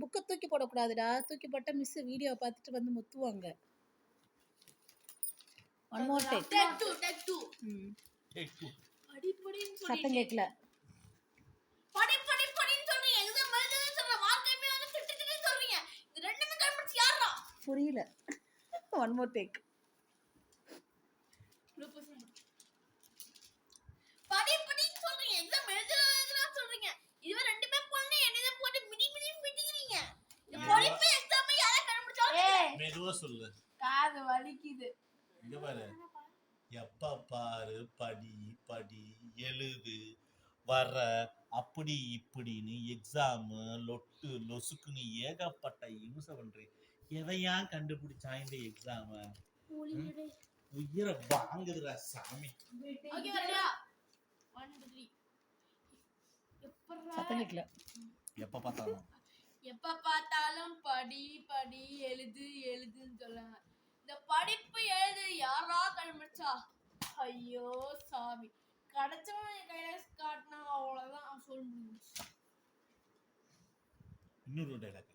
புக்கை தூக்கி போடக்கூடாதுடா. தூக்கி போட்டால் மிஸ் வீடியோ பார்த்துட்டு வந்து முத்துவாங்க. One more take take two take two hmm. Take two. படி படின்னு சத்தம் சொல்றீங்க கேட்கல. படி படி படின்னு சொல்றீங்க. எக்ஸாம் எழுதுன்னு சொல்ற வாழ்க்கையுமே வந்து திட்டு திட்டு சொல்றீங்க. இது ரெண்டுமே கண்டுபிடிச்சு யாரா புரியல. ஒன் மோர் டேக் படி படின்னு சொல்றீங்க எக்ஸாம் எழுதுறதுன்னு சொல்றீங்க இதுவே ரெண்டு பேர் பொண்ணு என்னதை போட்டு மிடி மிடி மிடிக்கிறீங்க இந்த படிப்பு எக்ஸாம் யாரை கண்டுபிடிச்சாலும் ஏய் மெதுவா சொல்லு? காது வலிக்குது. இங்க பாரு. எப்ப பாரு படி படி எழுது வர அப்படி இப்படின்னு எக்ஸாம் லொட்டு லொசுக்குன்னு ஏகப்பட்ட யூஸ் பண்றேன் எவையா கண்டுபிடிச்சான் இந்த எக்ஸாம உயிரை வாங்குதுடா சாமி. ஓகே வரலையா? 1 2 3 சத்தம் கேட்கல. எப்ப பார்த்தாலும்? எப்ப பார்த்தாலும் படி படி எழுது எழுதுன்னு சொல்லுங்க இந்த படிப்பு எழுது யாரா கிடைச்சா ஐயோ சாமி. கிடைச்சவன் என் கையில காட்டினா அவ்வளவுதான். சொல்ல இன்னொரு டைலாக்